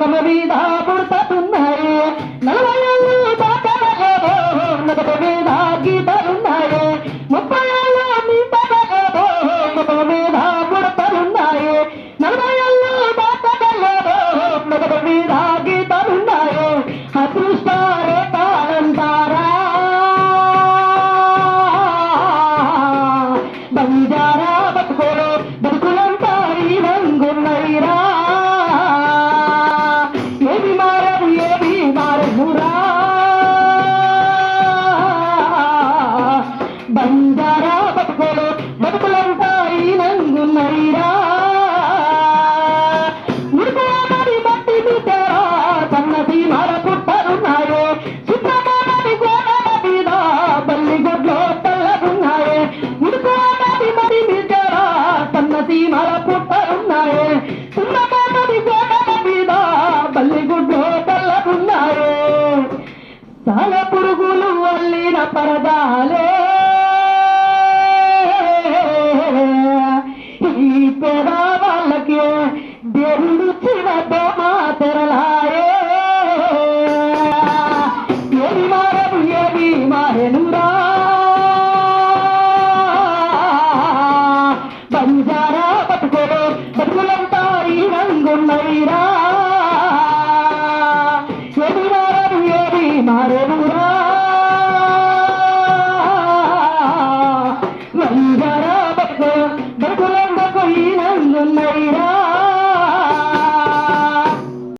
నగమ మీద పుడతతున్నాయి నలభై ఏళ్ళు దాటలేదో మీద గీతలున్నాయి సీమల మర పుట్టరున్నాయే శుభ్రమని గోడల మీద బల్లి గుడ్లో తల పురుగులు అల్లిన పరదాలే. ఈ పేద వాళ్ళకి దేవుడు చిన్న రా బతుకులో బతుకులంతా ఈ రంగున్నవిరా ఏది మారదు ఏది మారదురా.